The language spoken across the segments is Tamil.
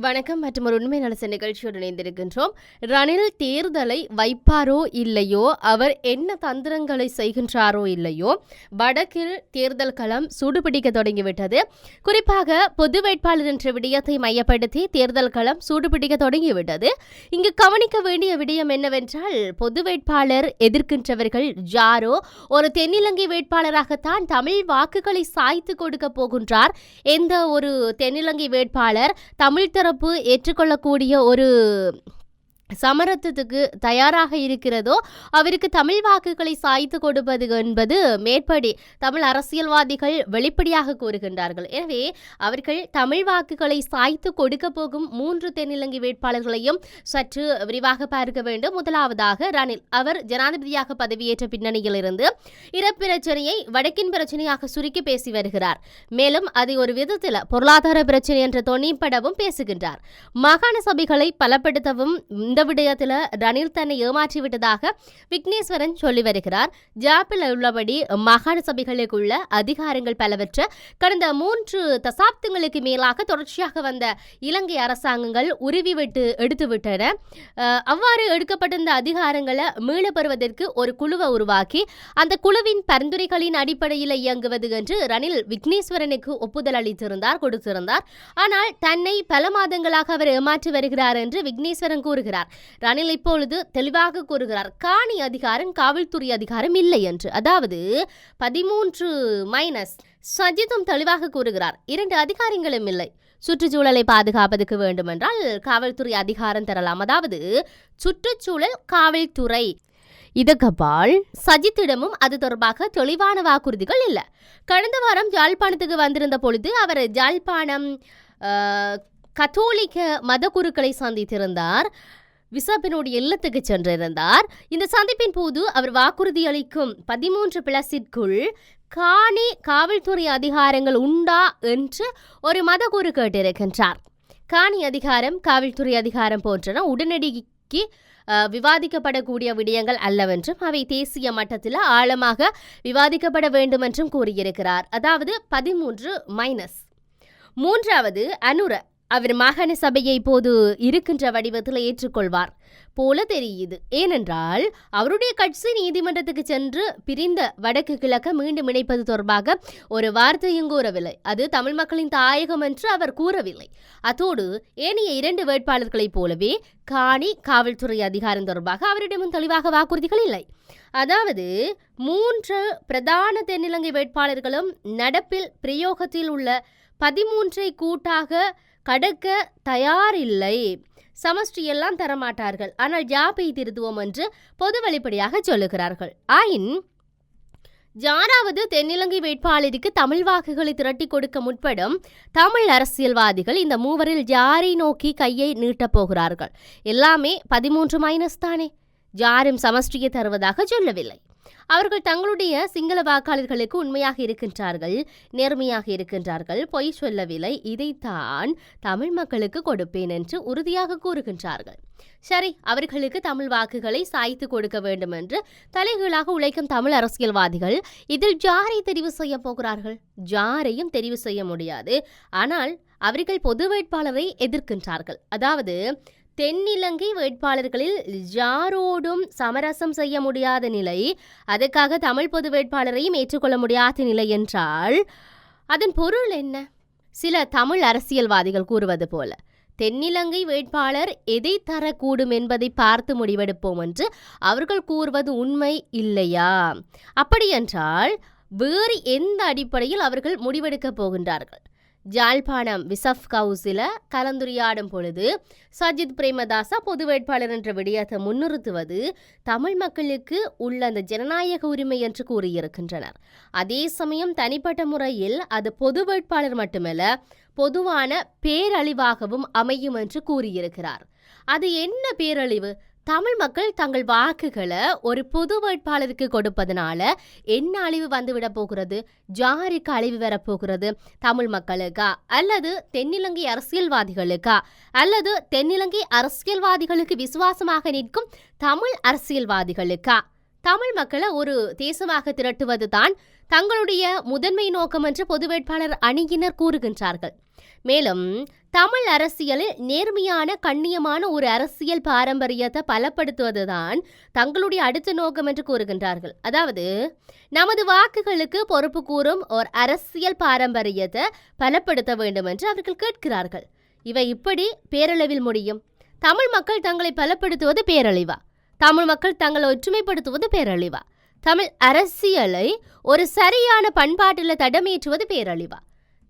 வணக்கம் மற்றும் ஒரு உண்மை நலச நிகழ்ச்சியோடு இணைந்திருக்கின்றோம். ரணில் தேர்தலை வைப்பாரோ இல்லையோ? அவர் என்ன தந்திரங்களை செய்கின்றாரோ இல்லையோ? வடக்கில் தேர்தல் களம் சூடுபிடிக்க தொடங்கிவிட்டது. குறிப்பாக பொது வேட்பாளர் என்ற விடயத்தை மையப்படுத்தி தேர்தல் களம் சூடுபிடிக்க தொடங்கிவிட்டது. இங்கு கவனிக்க வேண்டிய விடயம் என்னவென்றால் பொது வேட்பாளர் எதிர்க்கின்றவர்கள் யாரோ? ஒரு தென்னிலங்கை வேட்பாளராகத்தான் தமிழ் வாக்குகளை சாய்த்து கொடுக்க போகின்றார். எந்த ஒரு தென்னிலங்கை வேட்பாளர் தமிழ் தரப்பு ஏற்றுக்கொள்ளக்கூடிய ஒரு சமரத்துக்கு தயாராக இருக்கிறதோ அவருக்கு தமிழ் வாக்குகளை சாய்த்து கொடுப்பது என்பது மேற்படி தமிழ் அரசியல்வாதிகள் வெளிப்படையாக கூறுகின்றார்கள். எனவே அவர்கள் தமிழ் வாக்குகளை சாய்த்து கொடுக்க போகும் மூன்று தென்னிலங்கை வேட்பாளர்களையும் சற்று விரிவாக பார்க்க வேண்டும். முதலாவதாக ரணில். அவர் ஜனாதிபதியாக பதவியேற்ற பின்னணியில் இருந்து இறப்பிரச்சனையை வடக்கின் பிரச்சனையாக சுருக்கி பேசி வருகிறார். மேலும் அதை ஒரு விதத்தில் பொருளாதார பிரச்சனை என்ற தொனிப்படவும் பேசுகின்றார். மாகாண சபைகளை பலப்படுத்தவும் இந்த விடயத்தில் ரணில் தன்னை ஏமாற்றி விட்டதாக விக்னேஸ்வரன் சொல்லி வருகிறார். ஜாப்பில் உள்ளபடி மாகாண சபைகளுக்குள்ள அதிகாரங்கள் பலவற்றை கடந்த மூன்று தசாப்தங்களுக்கு மேலாக தொடர்ச்சியாக வந்த இலங்கை அரசாங்கங்கள் உருவி விட்டு எடுத்துவிட்டன அவ்வாறு எடுக்கப்பட்டிருந்த அதிகாரங்களை மீள பெறுவதற்கு ஒரு குழுவை உருவாக்கி அந்த குழுவின் பரிந்துரைகளின் அடிப்படையில் இயங்குவது என்று ரணில் விக்னேஸ்வரனுக்கு ஒப்புதல் அளித்திருந்தார் கொடுத்திருந்தார். ஆனால் தன்னை பல மாதங்களாக அவர் ஏமாற்றி வருகிறார் என்று விக்னேஸ்வரன் கூறுகிறார். ரணில் இப்பொழுது தெளிவாக கூறுகிறார் காணி அதிகாரம் காவல்துறை அதிகாரம் இல்லை என்று. அதாவது பதிமூன்று மைனஸ் சஜித்தும் தெளிவாக கூறுகிறார் இரண்டு அதிகாரங்களும் இல்லை. சுற்றுச்சூழலை பாதுகாப்பதற்கு வேண்டுமென்றால் காவல்துறை அதிகாரம் தரலாம். அதாவது சுற்றுச்சூழல் காவல்துறை. இதற்கப்பால் சஜித்திடமும் அது தொடர்பாக தெளிவான வாக்குறுதிகள் இல்லை. கடந்த வாரம் ஜாழ்ப்பாணத்துக்கு வந்திருந்த பொழுது அவர் ஜாழ்ப்பாணம் கத்தோலிக்க மத குருக்களை சந்தித்திருந்தார். விசாப்பினுடைய இல்லத்துக்கு சென்றிருந்தார். இந்த சந்திப்பின் போது அவர் வாக்குறுதி அளிக்கும் பதிமூன்று பிளஸிற்குள் காணி காவல்துறை அதிகாரங்கள் உண்டா என்று ஒரு மதகுரு கேட்டிருக்கின்றார். காணி அதிகாரம் காவல்துறை அதிகாரம் போன்றன உடனடிக்கு விவாதிக்கப்படக்கூடிய விடயங்கள் அல்லவென்றும் அவை தேசிய மட்டத்தில் ஆழமாக விவாதிக்கப்பட வேண்டும் என்றும் கூறியிருக்கிறார். அதாவது பதிமூன்று மைனஸ் மூன்றாவது அனுர. அவர் மாகாண சபையை இப்போது இருக்கின்ற வடிவத்தில் ஏற்றுக்கொள்வார். போல தெரியுது. ஏனென்றால் அவருடைய கட்சி நீதிமன்றத்துக்கு சென்று பிரிந்த வடக்கு கிழக்க மீண்டும் இணைப்பது தொடர்பாக ஒரு வார்த்தையும் கூறவில்லை. அது தமிழ் மக்களின் தாயகம் என்று அவர் கூறவில்லை. அத்தோடு ஏனைய இரண்டு வேட்பாளர்களைப் போலவே காணி காவல்துறை அதிகாரம் தொடர்பாக அவரிடமும் தெளிவாக வாக்குறுதிகள் இல்லை. அதாவது மூன்று பிரதான தென்னிலங்கை வேட்பாளர்களும் நடப்பில் பிரயோகத்தில் உள்ள பதிமூன்றை கூட்டாக கடக்க தயாரில்லை. சமஷ்டி எல்லாம் தரமாட்டார்கள். ஆனால் ஜாபை திருத்துவோம் என்று பொது வெளிப்படையாக சொல்லுகிறார்கள். ஆயின் யாராவது தென்னிலங்கை வேட்பாளருக்கு தமிழ் வாக்குகளை திரட்டி கொடுக்க முற்படும் தமிழ் அரசியல்வாதிகள் இந்த மூவரில் யாரை நோக்கி கையை நீட்டப் போகிறார்கள்? எல்லாமே பதிமூன்று மைனஸ் தானே. யாரும் சமஷ்டியை தருவதாக சொல்லவில்லை. அவர்கள் தங்களுடைய சிங்கள வாக்காளர்களுக்கு உண்மையாக இருக்கின்றார்கள் நேர்மையாக இருக்கின்றார்கள் பொய் சொல்லவில்லை இதைத்தான் தமிழ் மக்களுக்கு கொடுப்பேன் என்று உறுதியாக கூறுகின்றார்கள். சரி அவர்களுக்கு தமிழ் வாக்குகளை சாய்த்து கொடுக்க வேண்டும் என்று தலைகீழாக உழைக்கும் தமிழ் அரசியல்வாதிகள் இதில் ஜாரை தெரிவு செய்ய போகிறார்கள். ஜாரையும் தெரிவு செய்ய முடியாது. ஆனால் அவர்கள் பொது வேட்பாளரை எதிர்க்கின்றார்கள். அதாவது தென்னிலங்கை வேட்பாளர்களில் யாரோடும் சமரசம் செய்ய முடியாத நிலை அதுக்காக தமிழ் பொது வேட்பாளரையும் ஏற்றுக்கொள்ள முடியாத நிலை என்றால் அதன் பொருள் என்ன? சில தமிழ் அரசியல்வாதிகள் கூறுவது போல தென்னிலங்கை வேட்பாளர் எதை தரக்கூடும் என்பதை பார்த்து முடிவெடுப்போம் என்று அவர்கள் கூறுவது உண்மை இல்லையா? அப்படியென்றால் வேறு எந்த அடிப்படையில் அவர்கள் முடிவெடுக்கப் போகின்றார்கள்? ஜாழ்ப்பாணம் விசப் கவுசில கலந்துரையாடும் பொழுது சஜித் பிரேமதாசா பொது வேட்பாளர் என்ற விடயத்தை முன்னிறுத்துவது தமிழ் மக்களுக்கு உள்ள அந்த ஜனநாயக உரிமை என்று கூறியிருக்கின்றனர். அதே சமயம் தனிப்பட்ட முறையில் அது பொது வேட்பாளர் மட்டுமல்ல பொதுவான பேரழிவாகவும் அமையும் என்று கூறியிருக்கிறார். அது என்ன பேரழிவு? தமிழ் மக்கள் தங்கள் வாக்குகளை ஒரு பொது வேட்பாளருக்கு கொடுப்பதனால என்ன அழிவு வந்துவிட போகிறது? ஜாருக்கு அழிவு வரப்போகிறது தமிழ் மக்களுக்கா? அல்லது தென்னிலங்கை அரசியல்வாதிகளுக்கா? அல்லது தென்னிலங்கை அரசியல்வாதிகளுக்கு விசுவாசமாக நிற்கும் தமிழ் அரசியல்வாதிகளுக்கா? தமிழ் மக்களை ஒரு தேசமாக திரட்டுவதுதான் தங்களுடைய முதன்மை நோக்கம் என்று பொது வேட்பாளர் அணியினர் கூறுகின்றார்கள். மேலும் தமிழ் அரசியலில் நேர்மையான கண்ணியமான ஒரு அரசியல் பாரம்பரியத்தை பலப்படுத்துவதுதான் தங்களுடைய அடுத்த நோக்கம் என்று கூறுகின்றார்கள். அதாவது நமது வாக்குகளுக்கு பொறுப்பு கூறும் ஒரு அரசியல் பாரம்பரியத்தை பலப்படுத்த வேண்டும் என்று அவர்கள் கேட்கிறார்கள். இவை இப்படி பேரளவில் முடியும். தமிழ் மக்கள் தங்களை பலப்படுத்துவது பேரழிவா? தமிழ் மக்கள் தங்களை ஒற்றுமைப்படுத்துவது பேரழிவா? தமிழ் அரசியலை ஒரு சரியான பண்பாட்டில் தடமேற்றுவது பேரழிவா.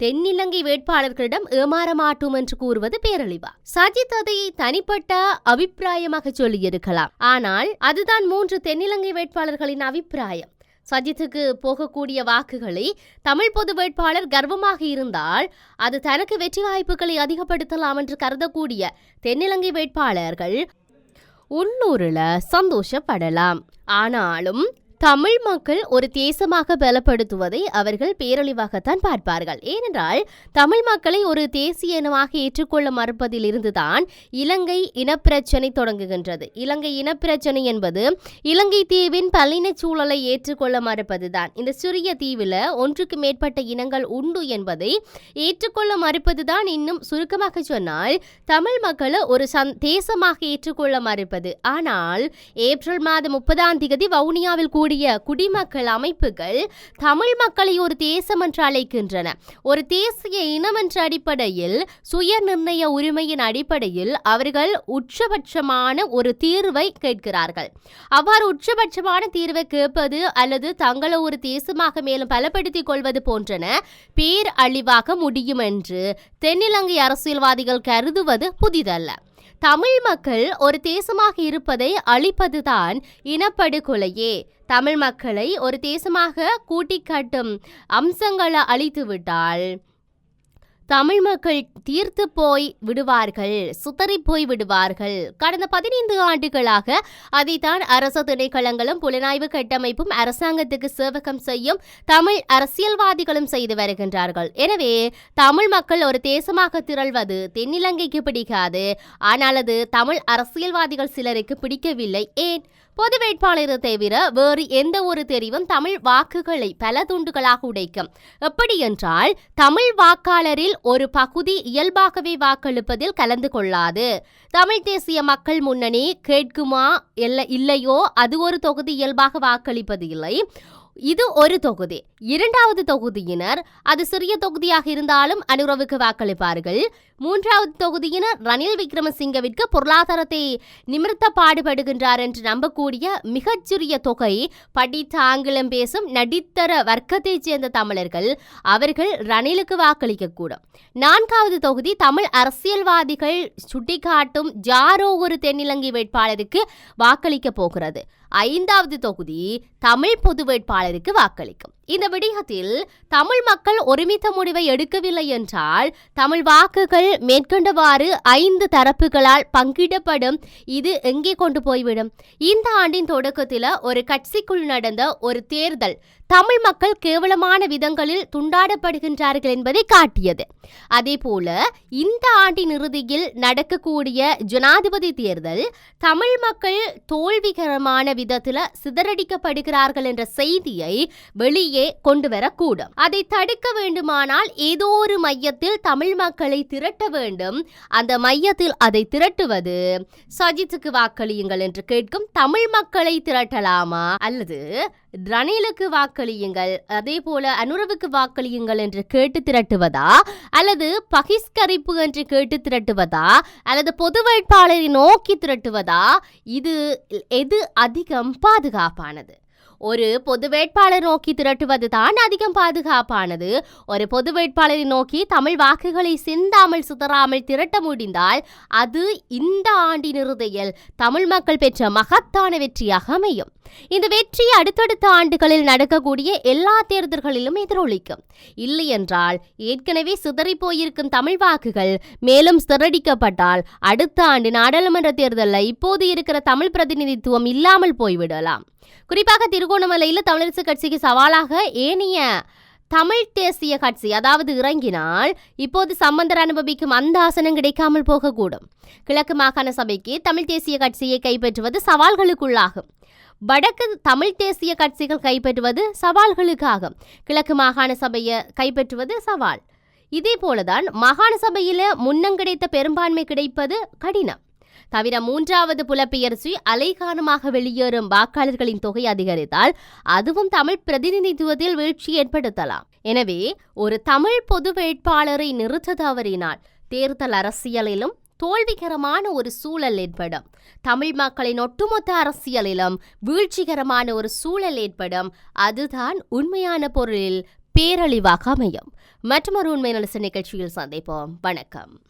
தென்னிலங்கை வேட்பாளர்களிடம் ஏமாற மாட்டோம் என்று கூறுவது பேரழிவா. சஜித் அதை தனிப்பட்ட அபிப்பிராயமாக சொல்லியிருக்கலாம். ஆனால் அதுதான் மூன்று தென்னிலங்கை வேட்பாளர்களின் அபிப்பிராயம். சஜித்துக்கு போகக்கூடிய வாக்குகளை தமிழ் பொது வேட்பாளர் கர்வமாக இருந்தால் அது தனக்கு வெற்றி வாய்ப்புகளை அதிகப்படுத்தலாம் என்று கருதக்கூடிய தென்னிலங்கை வேட்பாளர்கள் உள்ளூரில் சந்தோஷப்படலாம். ஆனாலும் தமிழ் மக்கள் ஒரு தேசமாக பலப்படுத்துவதை அவர்கள் பேரழிவாகத்தான் பார்ப்பார்கள். ஏனென்றால் தமிழ் மக்களை ஒரு தேசிய இனமாக ஏற்றுக்கொள்ள மறுப்பதிலிருந்து தான் இலங்கை இனப்பிரச்சனை தொடங்குகின்றது. இலங்கை இனப்பிரச்சனை என்பது இலங்கை தீவின் பல்லின சூழலை ஏற்றுக்கொள்ள மறுப்பதுதான். இந்த சிறிய தீவில் ஒன்றுக்கு மேற்பட்ட இனங்கள் உண்டு என்பதை ஏற்றுக்கொள்ள மறுப்பதுதான் இன்னும் சுருக்கமாக சொன்னால் தமிழ் மக்களை ஒரு சந் தேசமாக ஏற்றுக்கொள்ள மறுப்பது. ஆனால் ஏப்ரல் மாதம் முப்பதாம் தேதி வவுனியாவில் கூடிய குடிமக்கள் அமைப்புகள் தமிழ் மக்களை ஒரு தேசம் என்று அழைக்கின்றன. ஒரு தேசிய இனம் என்ற அடிப்படையில் சுய நிர்ணய உரிமையின் அடிப்படையில் அவர்கள் உச்சபட்சமான ஒரு தீர்வை கேட்கிறார்கள். அவ்வாறு உச்சபட்சமான தீர்வை கேட்பது அல்லது தங்களை ஒரு தேசமாக மேலும் பலப்படுத்திக் கொள்வது போன்றன பேர் அழிவாக முடியும் என்று தென்னிலங்கை அரசியல்வாதிகள் கருதுவது புதிதல்ல. தமிழ் மக்கள் ஒரு தேசமாக இருப்பதை அழிப்பதுதான் இனப்படுகொலையே. தமிழ் மக்களை ஒரு தேசமாக கூட்டிக் காட்டும் அம்சங்களை அழித்துவிட்டால் தமிழ் மக்கள் தீர்த்து போய் விடுவார்கள் சுத்தறி போய் விடுவார்கள். கடந்த பதினைந்து ஆண்டுகளாக அதைத்தான் அரசு திணைக்களங்களும் புலனாய்வு கட்டமைப்பும் அரசாங்கத்துக்கு சேவகம் செய்யும் தமிழ் அரசியல்வாதிகளும் செய்து வருகின்றார்கள். எனவே தமிழ் மக்கள் ஒரு தேசமாக திரள்வது தென்னிலங்கைக்கு பிடிக்காது. ஆனால் அது தமிழ் அரசியல்வாதிகள் சிலருக்கு பிடிக்கவில்லை. ஏன்? பொது வேட்பாளரை தவிர வேறு எந்த ஒரு தெரிவும் தமிழ் வாக்குகளை பல துண்டுகளாக உடைக்கும். எப்படி என்றால் தமிழ் வாக்காளரில் ஒரு பகுதி இயல்பாகவே வாக்களிப்பதில் கலந்து கொள்ளாது. தமிழ் தேசிய மக்கள் முன்னணி கேட்குமா இல்லையோ அது ஒரு தொகுதி இயல்பாக வாக்களிப்பது இல்லை. இது ஒரு தொகுதி. இரண்டாவது தொகுதியினர் அது சிறிய தொகுதியாக இருந்தாலும் அனுரவுக்கு வாக்களிப்பார்கள். மூன்றாவது தொகுதியினர் ரணில் விக்ரமசிங்கவிற்கு பொருளாதாரத்தை நிமிர்த்த பாடுபடுகின்றார் என்று நம்பக்கூடிய மிகச்சிறிய தொகை படித்த ஆங்கிலம் பேசும் நடித்தர வர்க்கத்தைச் சேர்ந்த தமிழர்கள் அவர்கள் ரணிலுக்கு வாக்களிக்கக்கூடும். நான்காவது தொகுதி தமிழ் அரசியல்வாதிகள் சுட்டிக்காட்டும் ஜாரோ ஒரு தென்னிலங்கை வேட்பாளருக்கு வாக்களிக்க போகிறது. ஐந்தாவது தொகுதி தமிழ் பொது வேட்பாளருக்கு வாக்களிக்கும். இந்த விடயத்தில் தமிழ் மக்கள் ஒருமித்த முடிவை எடுக்கவில்லை என்றால் தமிழ் வாக்குகள் மேற்கொண்டவாறு ஐந்து தரப்புகளால் பங்கிடப்படும். இது எங்கே கொண்டு போய்விடும்? இந்த ஆண்டின் தொடக்கத்தில் ஒரு கட்சிக்குள் நடந்த ஒரு தேர்தல் தமிழ் மக்கள் கேவலமான விதங்களில் துண்டாடப்படுகின்றார்கள் என்பதை காட்டியது. அதேபோல இந்த ஆண்டின் இறுதியில் நடக்கக்கூடிய ஜனாதிபதி தேர்தல் தமிழ் மக்கள் தோல்விகரமான விதத்தில் சிதறடிக்கப்படுகிறார்கள் என்ற செய்தியை வெளியே கொண்டு வரக்கூடும் அதை தடுக்க வேண்டுமானால் ஏதோ ஒரு மையத்தில் தமிழ் மக்களை திரட்ட வேண்டும். அந்த மையத்தில் அதை திரட்டுவது சஜித்துக்கு வாக்களியுங்கள் என்று கேட்கும் தமிழ் மக்களை திரட்டலாமா? அல்லது ரணிலுக்கு வாக்களியுங்கள் அதே போல அனுரவுக்கு வாக்களியுங்கள் என்று கேட்டு திரட்டுவதா? அல்லது பகிஷ்கரிப்பு என்று கேட்டு திரட்டுவதா? அல்லது பொது வேட்பாளரை நோக்கி திரட்டுவதா? இது எது அதிகம் பாதுகாப்பானது? ஒரு பொது வேட்பாளர் நோக்கி திரட்டுவது தான் அதிகம் பாதுகாப்பானது. ஒரு பொது வேட்பாளரை நோக்கி தமிழ் வாக்குகளை சிந்தாமல் சிதறாமல் திரட்ட முடிந்தால் அது இந்த ஆண்டின் இறுதியில் தமிழ் மக்கள் பெற்ற மகத்தான வெற்றியாக அமையும். இந்த வெற்றி அடுத்தடுத்த ஆண்டுகளில் நடக்கக்கூடிய எல்லா தேர்தல்களிலும் எதிரொலிக்கும். இல்லை என்றால் ஏற்கனவே சிதறி போயிருக்கும் தமிழ் வாக்குகள் மேலும் சிதறடிக்கப்பட்டால் அடுத்த ஆண்டு நாடாளுமன்ற தேர்தலில் இப்போது இருக்கிற தமிழ் பிரதிநிதித்துவம் இல்லாமல் போய்விடலாம். குறிப்பாக திருகோணமலையில் தமிழரசு கட்சிக்கு சவாலாக ஏனைய தமிழ் தேசிய கட்சி அதாவது இறங்கினால் இப்போது சம்பந்தர் அனுபவிக்கும் அந்த ஆசனம் கிடைக்காமல் போகக்கூடும். கிழக்கு மாகாண சபைக்கு தமிழ் தேசிய கட்சியை கைப்பற்றுவது சவால்களுக்குள்ளாகும். வடக்கு தமிழ் தேசிய கட்சிகள் கைப்பற்றுவது சவால்களுக்காகும். கிழக்கு மாகாண சபையை கைப்பற்றுவது சவால். இதே போலதான் மாகாண சபையில முன்னங்கிடைத்த பெரும்பான்மை கிடைப்பது கடினம். தவிர மூன்றாவது புலப்பெயர்ச்சி அலைகாரணமாக வெளியேறும் வாக்காளர்களின் தொகை அதிகரித்தால் அதுவும் தமிழ் பிரதிநிதித்துவத்தில் வீழ்ச்சி ஏற்படுத்தலாம். எனவே ஒரு தமிழ் பொது வேட்பாளரை நிறுத்த தவறினால் தேர்தல் அரசியலிலும் தோல்விகரமான ஒரு சூழல் ஏற்படும். தமிழ் மக்களின் ஒட்டுமொத்த அரசியலிலும் வீழ்ச்சிகரமான ஒரு சூழல் ஏற்படும். அதுதான் உண்மையான பொருளில் பேரழிவாக அமையும். மற்றொரு உண்மை நலச நிகழ்ச்சியில் சந்திப்போம். வணக்கம்.